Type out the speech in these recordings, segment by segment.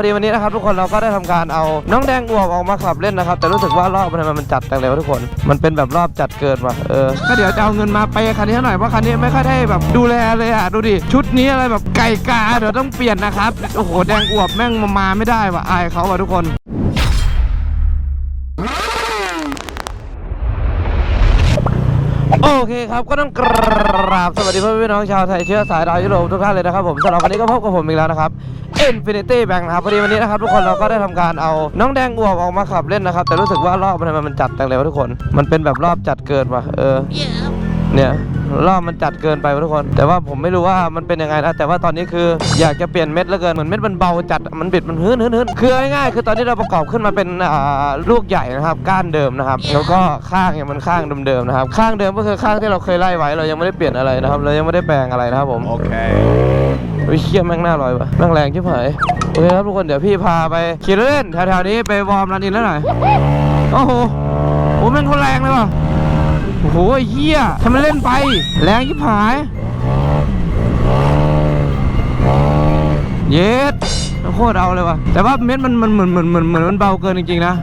อดีวันนี้นะครับทุกคนเราก็ได้ทำการเอาน้องแดงอวบออกมาขับเล่นนะครับ แต่รู้สึกว่ารอบมันทำไมมันจัดแต่งเร็วทุกคน มันเป็นแบบรอบจัดเกินว่ะเออก็เดี๋ยวจะเอาเงินมาไปคันนี้หน่อยเพราะคันนี้ไม่ค่อยได้แบบดูแลเลยอะดูดิชุดนี้อะไรแบบไก่กาเดี๋ยวต้องเปลี่ยนนะครับโอ้โหแดงอวบแม่งมามาไม่ได้ว่ะอายเขาว่ะทุกคน โอเคครับก็ต้องกราบสวัสดีพ่อพี่น้องชาวไทยเชื้อสายดาวยุโรปทุกท่านเลยนะครับผมสำหรับวันนี้ก็พบกับผมอีกแล้วนะครับ Infinity Bank นะครับพอดีวันนี้นะครับทุกคนเราก็ได้ทำการเอาน้องแดงอวบออกมาขับเล่นนะครับ แต่รู้สึกว่ารอบมันมันจัดแต่เลยวทุกคน มันเป็นแบบรอบจัดเกินว่ะเออเนี่ย รอบมันจัดเกินไปว่ะทุกคน แต่ว่าผมไม่รู้ว่ามันเป็นยังไงนะแต่ว่าตอนนี้คืออยากจะเปลี่ยนเม็ดเหลือเกินเหมือนเม็ดมันเบาจัดมันบิดมันหื้นหื้นหื้นคือง่ายๆคือตอนนี้เราประกอบขึ้นมาเป็นอ่าลูกใหญ่นะครับก้านเดิมนะครับ แล้วก็ข้างเนี่ยมันข้างเดิมๆนะครับ ข้างเดิมก็คือข้างที่เราเคยไล่ไว้เรายังไม่ได้เปลี่ยนอะไรนะครับ เรายังไม่ได้แปลงอะไรนะครับผม Okay. วิเชี่ยแม่งหน้าลอยว่ะแม่งแรงชิบหายโอเคครับทุกคนเดี๋ยวพี่พาไปขี่เล่นแถวๆนี้ไปวอร์มรันอินแล้วหน่อยโอ้โหโอ้แม่งคนแรงเลยว่ะ โอ้โหเฮียทำไมเล่นไป แรงยิบหาย เย็ดโคตรเอาเลยว่ะ แต่ว่าเม็ดมันมันเหมือนเหมือนเหมือนเหมือนมันเบาเกินจริงๆนะ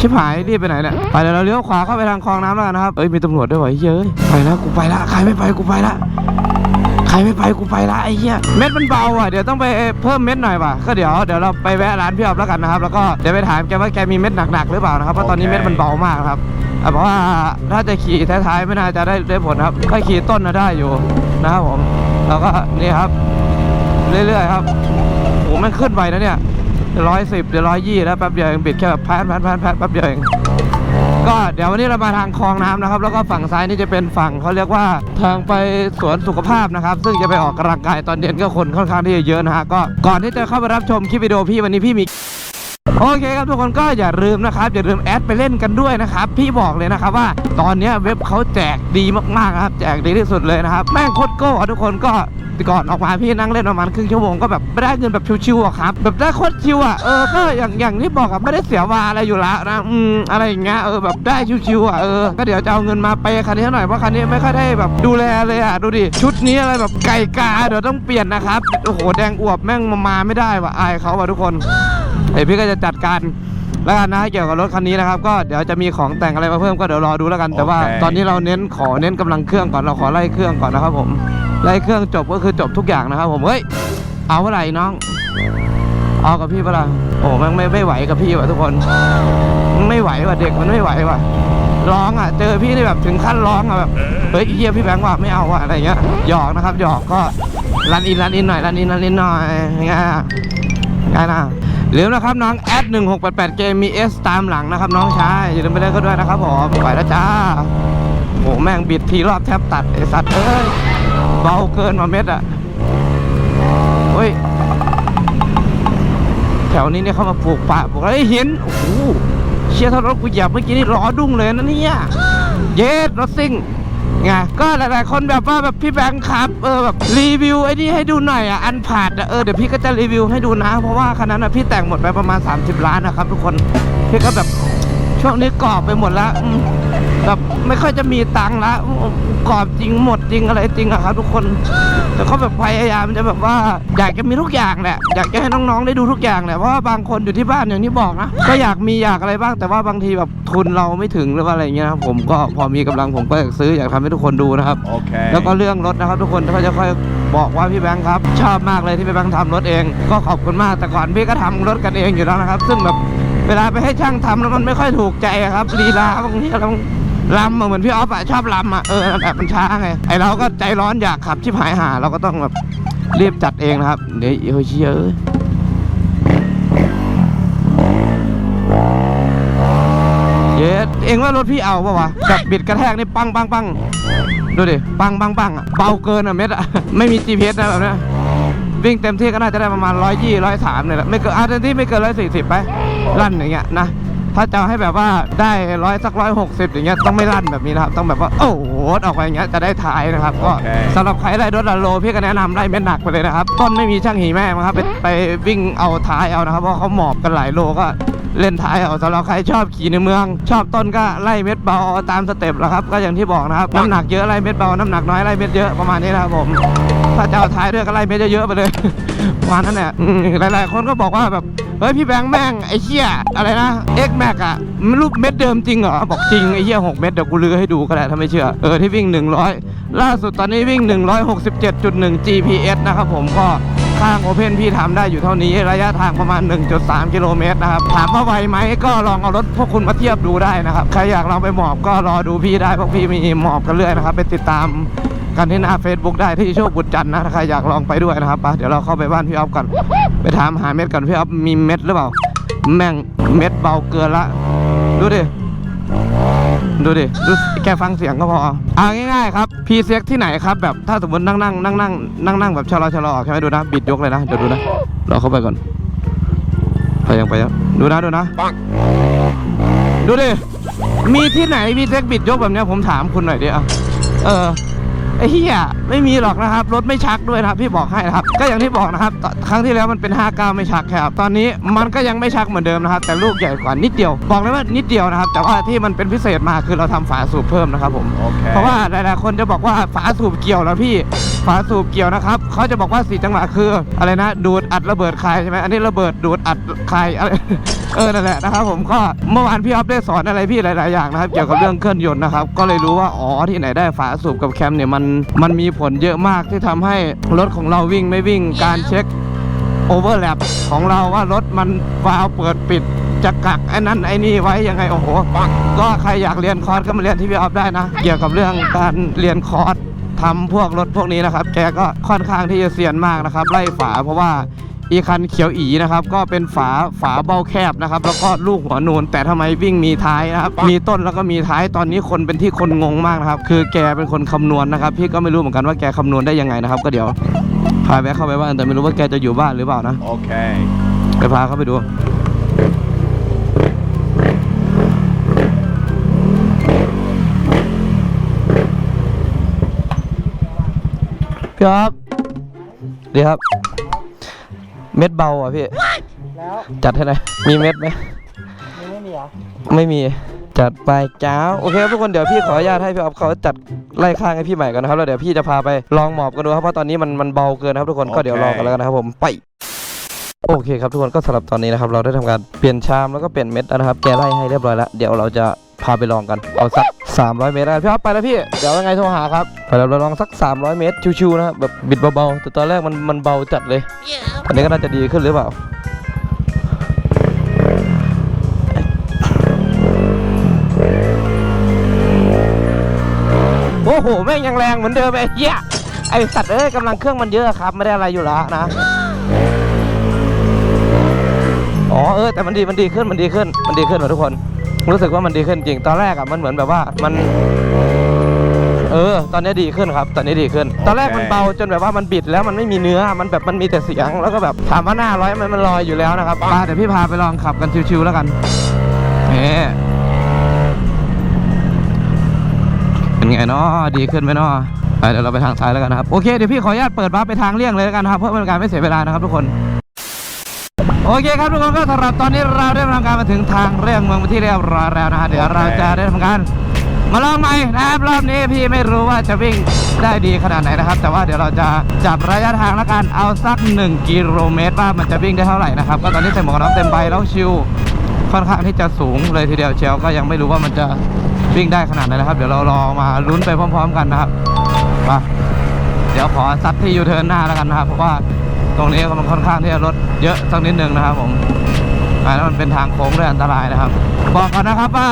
ชิบหายรีบไปไหนเนี่ยไปเดี๋ยวเราเลี้ยวขวาเข้าไปทางคลองน้ำแล้วกันนะครับเอ้ยมีตำรวจด้วยวะไอ้เยอะไปแล้วกูไปละใครไม่ไปกูไปละ ครไม่ไปกูไปละไอ้เหี้ยเม็ดมันเบาอะเดี๋ยวต้องไปเพิ่มเม็ดหน่อยว่ะก็เดี๋ยวเดี๋ยวเราไปแวะร้านพี่ออฟแล้วกันนะครับ แล้วก็เดี๋ยวไปถามแกว่าแกมีเม็ดหนักๆหรือเปล่านะครับเพราะตอนนี้เม็ดมันเบามากครับอะเพราะว่าถ้าจะขี่ท้ายๆไม่น่าจะได้ได้ผลครับถ้าขี่ต้นนะได้อยู่นะครับผมแล้วก็นี่ครับ เรื่อยๆครับโอ้มันขึ้นไปนะเนี่ยร้อยสิบเดี๋ยวร้อยยี่แล้วแป๊บเดียวเองบิดแค่แบบแพนแพนแพนแพนแป๊บเดียวเอง ก็เดี๋ยววันนี้เรามาทางคลองน้ำนะครับ แล้วก็ฝั่งซ้ายนี่จะเป็นฝั่งเขาเรียกว่าทางไปสวนสุขภาพนะครับ ซึ่งจะไปออกกำลังกายตอนเย็นก็คนค่อนข้างที่จะเยอะนะฮะก็ก่อนที่จะเข้าไปรับชมคลิปวิดีโอพี่วันนี้พี่มีโอเคครับทุกคนก็อย่าลืมนะครับ อย่าลืมแอดไปเล่นกันด้วยนะครับ พี่บอกเลยนะครับว่า ตอนเนี้ยเว็บเขาแจกดีมากๆครับ แจกดีที่สุดเลยนะครับ แม่งโคตรโก้อะทุกคนก็ ก่อนออกมาพี่นั่งเล่นประมาณครึ่งชั่วโมงก็แบบไม่ได้เงินแบบชิวๆอะครับแบบได้โคตรชิวอะเออก็อย่างอย่างที่บอกอะไม่ได้เสียวาอะไรอยู่แล้วนะอืมอะไรอย่างเงี้ยเออแบบได้ชิวๆอะเออก็เดี๋ยวจะเอาเงินมาไปย์คันนี้หน่อยเพราะคันนี้ไม่ค่อยได้แบบดูแลเลยอะดูดิชุดนี้อะไรแบบไก่กาเดี๋ยวต้องเปลี่ยนนะครับโอ้โหแดงอวบแม่งมามาไม่ได้ว่ะอายเขาว่ะทุกคนเดี๋ยวพี่ก็จะจัดการแล้วกันนะเกี่ยวกับรถคันนี้นะครับก็เดี๋ยวจะมีของแต่งอะไรมาเพิ่มก็เดี๋ยวรอดูแล้วกัน แต่ว่าโอเคตอนนี้เราเน้นขอเน้นกำลังเครื่องก่อนเราขอไล่เครื่องก่อนนะครับผม ไล่เครื่องจบก็คือจบทุกอย่างนะครับ ผมเฮ้ยเอาเท่าไหร่น้อง เอากับพี่เปะล่าโอ้แมันไม่ไม่ไหวกับพี่ว่ะทุกคนไม่ไหวว่ะเด็กมันไม่ไหวว่ะร้องอะเจอพี่นี่แบบถึงขั้นร้องอะแบบเฮ้ยเฮียพี่แบงค์ว่าไม่เอาว่ะอะไรเงี้ยหยอกนะครับหยอกก็รันอินรันอินหน่อยรันอินรันอินหน่อยยังไงอะได้นะลืมนะครับน้องแอด1688เกมมี S ตามหลังนะครับ น้องชายอย่าลืมไปเล่นก็ด้วยนะครับผมไปแล้วจ้าโหแม่งบิดทีรอบแทบตัดไอสัตว์เอ้ย เบาเกินมาเม็ดอะเฮ้ย แถวนี้เนี่ยเขามาปลูกป่าปลูกอะไรเห็นโอ้โหเชียร์ทารถกูเหยียบเมื่อกี้นี่ล้อดุ้งเลยนะเนี่ย เย็ดรถซิ่งไงก็หลายๆคนแบบว่าแบบพี่แบงค์ครับเออแบบรีวิวไอ้นี่ให้ดูหน่อยอะอันผ่านอะเออเดี๋ยวพี่ก็จะรีวิวให้ดูนะ เพราะว่าคันนั้นอะพี่แต่งหมดไปประมาณ 30 ล้านนะครับทุกคนพี่ก็แบบ ช่วงนี้กรอบไปหมดแล้วอืมแบบไม่ค่อยจะมีตังค์ละอืมกรอบจริงหมดจริงอะไรจริงอะครับทุกคน แต่เขาแบบพยายามจะแบบว่าอยากจะมีทุกอย่างแหละอยากจะให้น้องๆได้ดูทุกอย่างแหละเพราะว่าบางคนอยู่ที่บ้านอย่างที่บอกนะก็อยากมีอยากอะไรบ้าง แต่ว่าบางทีแบบทุนเราไม่ถึงหรือว่าอะไรเงี้ยนะครับผมก็พอมีกำลังผมก็อยากซื้ออยากทำให้ทุกคนดูนะครับ Okay. แล้วก็เรื่องรถนะครับ ทุกคนเขาจะค่อยบอกว่าพี่แบงค์ครับ ชอบมากเลยที่พี่แบงค์ทำรถเอง ก็ขอบคุณมากแต่ก่อนพี่ก็ทำรถกันเองอยู่แล้วนะครับ ซึ่งแบบ เวลาไปให้ช่างทำแล้วมันไม่ค่อยถูกใจครับลีลาบางทีเราลำเหมือนพี่ออฟอะชอบลำอะเออแบบมันช้าไงไอเราก็ใจร้อนอยากขับชิบหายหา เราก็ต้องแบบรีบจัดเองนะครับ เดี๋ยวเฮ้ยเยเอ้ยเย็ดเองว่ารถพี่เอาปะวะแบบบิดกระแทกนี่ปังปังปังดูดิปังปังปังอะเบาเกินอะเม็ดอะไม่มี GPS นะแบบนี้ วิ่งเต็มที่ก็น่าจะได้ประมาณร้อยยี่ร้อยสามเนี่ยแหละไม่เกินอาเต็มที่ไม่เกินร้อยสี่สิบไปลั่นอย่างเงี้ยนะ ถ้าจะเอาให้แบบว่าได้ร้อยสักร้อยหกสิบอย่างเงี้ยต้องไม่ลั่นแบบนี้นะครับต้องแบบว่าโอ้โหออกไปอย่างเงี้ยจะได้ท้ายนะครับ ก็โอเคสำหรับใครได้รถละโลพี่ก็แนะนำไล่เม็ดหนักไปเลยนะครับ ต้นไม่มีช่างหีแม่มั้งครับไปไปวิ่งเอาท้ายเอานะครับเพราะเขาหมอบกันหลายโลก็เล่นท้ายเอาสำหรับใครชอบขี่ในเมือง ชอบต้นก็ไล่เม็ดเบาเอาตามสเต็ปแหละครับก็อย่างที่บอกนะครับน้ำหนักเยอะไล่เม็ดเบาน้ำหนักน้อยไล่เม็ดเยอะประมาณนี้นะครับผมถ้าจะเอาท้ายด้วยก็ไล่เม็ดเยอะๆไปเลยประมาณนั้นแหละอืมหลายๆ คนก็บอกว่าแบบ เฮ้ยพี่แบงค์แม่งไอ้เหี้ยอะไรนะ X Max อะมันรูปเม็ดเดิมจริงเหรอบอกจริงไอ้เหี้ย6เม็ดเดี๋ยวกูลือให้ดูก็ได้ถ้าไม่เชื่อเออที่วิ่ง 100 ล่าสุดตอนนี้วิ่ง 167.1 GPS นะครับผมก็ข้างโอเพนพี่ทำได้อยู่เท่านี้ระยะทางประมาณ 1.3 กิโลเมตรนะครับ ถามว่าไวไหมก็ลองเอารถพวกคุณมาเทียบดูได้นะครับ ใครอยากลองไปหมอบก็รอดูพี่ได้เพราะพี่มีหมอบกันเรื่อยนะครับ ไปติดตาม กันที่หน้า Facebook ได้ที่โชคบุญจันทร์นะถ้าใครอยากลองไปด้วยนะครับไปเดี๋ยวเราเข้าไปบ้านพี่อ๊อฟก่อนไปถามหาเม็ดก่อนพี่อ๊อฟมีเม็ดหรือเปล่า แม่งเม็ดเบาเกินละดูดิดูดิดูแกฟังเสียงก็พอเอาง่ายๆครับพีเซ็กที่ไหนครับแบบถ้าสมมตินั่งนั่งนั่งนั่งนั่งนั่งแบบชะลอชะลอใช่ไหมดูนะบิดยกเลยนะเดี๋ยวดูนะเราเข้าไปก่อนไปยังไปยังดูนะดูนะดูดิมีที่ไหนพีเซ็กบิดยกแบบนี้ผมถามคุณหน่อยดิอะเออ ไอ้เหี้ย ไม่มีหรอกนะครับ รถไม่ชักด้วยนะครับ พี่บอกให้นะครับ ก็อย่างที่บอกนะครับตครั้งที่แล้วมันเป็น 59 ไม่ชักครับ ตอนนี้มันก็ยังไม่ชักเหมือนเดิมนะครับ แต่ลูกใหญ่กว่านิดเดียว บอกเลยว่านิดเดียวนะครับ แต่ว่าที่มันเป็นพิเศษมาคือเราทำฝาสูบเพิ่มนะครับผมโอเคเพราะว่าหลายๆคนจะบอกว่าฝาสูบเกี่ยวแล้วพี่ฝาสูบเกี่ยวนะครับเขาจะบอกว่าสีจังหวะคืออะไรนะ ดูดอัดระเบิดคายใช่ไหมอันนี้ระเบิดดูดอัดคายอะไรเออนั่นแหละนะครับผมก็เมื่อวานพี่ออฟได้สอนอะไรพี่หลาย ๆ อย่างนะครับ เกี่ยวกับเรื่องเครื่องยนต์นะครับ ก็เลยรู้ว่าอ๋อที่ไหนได้ฝาสูบกับแคมเนี่ยมันมันมีผลเยอะมากที่ทำให้รถของเราวิ่งไม่วิ่งการเช็คโอเวอร์แลปของเราว่ารถมันวาล์วเปิดปิดจะกักไอ้นั่นไอ้นี่ไว้ยังไงโอ้โหก็ใครอยากเรียนคอร์สก็มาเรียนที่พี่ออฟได้นะ เกี่ยวกับเรื่องการเรียนคอร์สทำพวกรถพวกนี้นะครับ แกก็ค่อนข้างที่จะเซียนมากนะครับ ไล่ฝาเพราะว่า อีคันเขียวอีนะครับ ก็เป็นฝาฝาเบ้าแคบนะครับ แล้วก็ลูกหัวนูนแต่ทำไมวิ่งมีท้ายนะครับ มีต้นแล้วก็มีท้ายตอนนี้คนเป็นที่คนงงมากนะครับ คือแกเป็นคนคำนวณนะครับ พี่ก็ไม่รู้เหมือนกันว่าแกคำนวณได้ยังไงนะครับ ก็เดี๋ยวพาแวะเข้าไปบ้านแต่ไม่รู้ว่าแกจะอยู่บ้านหรือเปล่านะ Okay. ไปพาเขาไปดูพี่ครับดีครับ เม็ดเบาอะพี่ แล้วจัดให้หน่อยมีเม็ดไหมยังไม่มีเหรอไม่มีจัดไปจ้าโอเคครับทุกคนเดี๋ยวพี่ขออนุญาตให้พี่ออฟเขาจัดไล่ข้างให้พี่ใหม่กันนะครับแล้วเดี๋ยวพี่จะพาไปลองหมอบกันดูครับเพราะตอนนี้มันมันเบาเกินนะครับทุกคนก็เดี๋ยวรอกันแล้วกันนะครับผมไป โอเคครับทุกคนก็สำหรับตอนนี้นะครับเราได้ทำการเปลี่ยนชามแล้วก็เปลี่ยนเม็ดแล้วนะครับแกไล่ให้เรียบร้อยแล้วเดี๋ยวเราจะพาไปลองกันเอาสัก 300 เมตรได้พี่อ๊อฟไปแล้วพี่ เดี๋ยวยังไงโทรหาครับไปแล้วเราลองสัก 300 เมตร ชิวๆนะครับแบบบิดเบาๆแต่ตอนแรกมันมันเบาจัดเลยอันนี้ก็น่าจะดีขึ้นหรือเปล่าโอ้โหแม่งยังแรงเหมือนเดิมไอ้เหี้ยไอสัตว์เอ้ยกำลังเครื่องมันเยอะครับ ไม่ได้อะไรอยู่แล้วนะอ๋อเออแต่มันดีมันดีขึ้นมันดีขึ้นมันดีขึ้นว่ะทุกคน รู้สึกว่ามันดีขึ้นจริง ตอนแรกอะมันเหมือนแบบว่ามัน เออ ตอนนี้ดีขึ้นครับ ตอนนี้ดีขึ้น ตอนแรกมันเบาจนแบบว่ามันบิดแล้วมันไม่มีเนื้อ มันแบบมันมีแต่เสียง แล้วก็แบบถามว่าหน้าร้อยมันมันลอยอยู่แล้วนะครับมาเดี๋ยวพี่พาไปลองขับกันชิวๆแล้วกันเอ๊เป็นไงเนาะดีขึ้นไหมเนาะไปเดี๋ยวเราไปทางซ้ายแล้วกันนะครับ โอเค เดี๋ยวพี่ขออนุญาตเปิดวาร์ปไปทางเลี่ยงเลยแล้วกันนะครับ เพื่อเป็นการไม่เสียเวลานะครับทุกคน โอเคครับทุกคนก็สำหรับตอนนี้เราได้ทำการมาถึงทางเรื่องเมืองเป็นที่เรียบร้อยแล้วนะฮะเดี๋ยวเราจะได้ทำการมาลองใหม่นะครับรอบนี้พี่ไม่รู้ว่าจะวิ่งได้ดีขนาดไหนนะครับ แต่ว่าเดี๋ยวเราจะจับระยะทางแล้วกันเอาสัก 1 กิโลเมตรว่ามันจะวิ่งได้เท่าไหร่นะครับก็ตอนนี้ใส่หมวกกันน็อกเต็มใบแล้วชิวค่อนข้างที่จะสูงเลยทีเดียวเชียวก็ยังไม่รู้ว่ามันจะวิ่งได้ขนาดไหนนะครับ เดี๋ยวเรารอมาลุ้นไปพร้อม ๆ กันนะครับมาเดี๋ยวขอซัดที่ยูเทิร์นหน้าแล้วกันนะครับเพราะว่า ตรงนี้มันค่อนข้างที่จะรถเยอะสักนิดนึงนะครับ ผมไปแล้วมันเป็นทางโค้งด้วยอันตรายนะครับ บอกก่อนนะครับว่า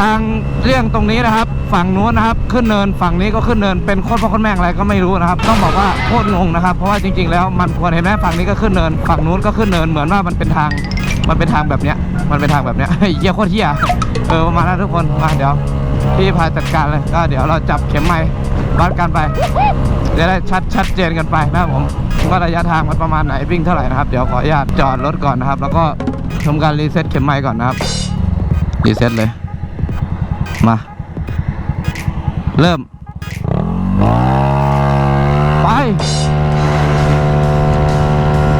ทางเลี่ยงตรงนี้นะครับ ฝั่งนู้นนะครับ ขึ้นเนินฝั่งนี้ก็ขึ้นเนินเป็นโคตรพ่อโคตรแม่งอะไรก็ไม่รู้นะครับ ต้องบอกว่าโคตรงงนะครับ เพราะว่าจริง ๆ แล้วมันควรเห็นไหมฝั่งนี้ก็ขึ้นเนิน ฝั่งนู้นก็ขึ้นเนินเหมือนว่ามันเป็นทางมันเป็นทางแบบเนี้ย มันเป็นทางแบบเนี้ยเฮ้ยเหี้ยโคตรเหี้ยเออประมาณนั้นทุกคนมาเดี๋ยวพี่พาจัดการเลยก็เดี๋ยวเราจับเข็มไม้วัดกันไปจะได้ชัดชัดเจนกันไปนะครับผม ว่าระยะทางมันประมาณไหนวิ่งเท่าไหร่นะครับ เดี๋ยวขออนุญาตจอดรถก่อนนะครับ แล้วก็ทำการรีเซ็ตเข็มไม้ก่อนนะครับ รีเซ็ตเลย มา เริ่ม ไป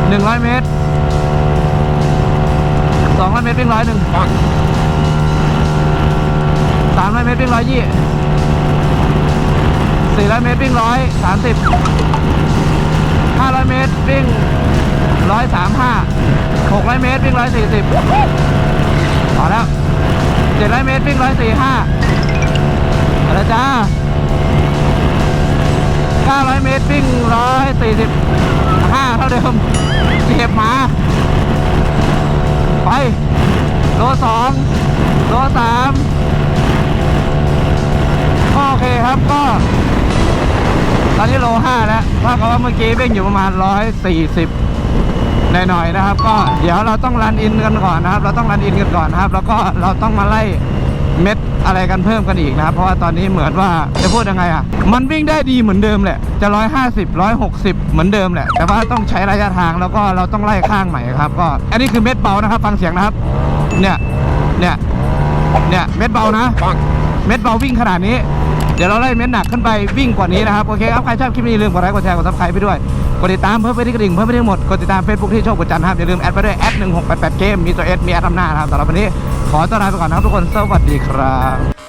หนึ่งร้อยเมตรสองร้อยเมตรวิ่งร้อยหนึ่งสามร้อยเมตรวิ่งร้อยยี่400เมตรวิ่ง130 500 เมตรวิ่ง 135 600 เมตรวิ่ง 140พอแล้ว 700 เมตรวิ่ง 145อาละจ้า900 เมตรวิ่ง 145 เท่าเดิมเก็บมา ไป โลสองโลสามก็โอเคครับก็ ตอนนี้โลห้าแล้วถ้ากับว่าเมื่อกี้วิ่งอยู่ประมาณร้อยสี่สิบหน่อยๆนะครับ ก็เดี๋ยวเราต้องรันอินกันก่อนนะครับ เราต้องรันอินกันก่อนนะครับ แล้วก็เราต้องมาไล่เม็ดอะไรกันเพิ่มกันอีกนะครับ เพราะว่าตอนนี้เหมือนว่าจะพูดยังไงอะ มันวิ่งได้ดีเหมือนเดิมแหละ จะร้อยห้าสิบร้อยหกสิบเหมือนเดิมแหละ แต่ว่าต้องใช้ระยะทางแล้วก็เราต้องไล่ข้างใหม่ครับ ก็ อันนี้คือเม็ดเบานะครับ ฟังเสียงนะครับ เนี่ย เนี่ย เนี่ย เม็ดเบานะ เม็ดเบาวิ่งขนาดนี้เดี๋ยวเราไล่เม็ดหนักขึ้นไปวิ่งกว่านี้นะครับโอเคครับใครชอบคลิปนี้อย่าลืมกดไลค์กดแชร์กดซับสไครต์ไปด้วยกดติดตามเพื่อไปที่กระดิ่งเพื่อไปที่หมดกดติดตามเฟซบุ๊กที่โชคบุญจันทร์ครับอย่าลืมแอดไปด้วยแอดหนึ่งหกแปดแปดเกมมีตัวเอสมีแอดทำหน้านะครับสำหรับวันนี้ขอต้อนรับไปก่อนนะครับทุกคนสวัสดีครับ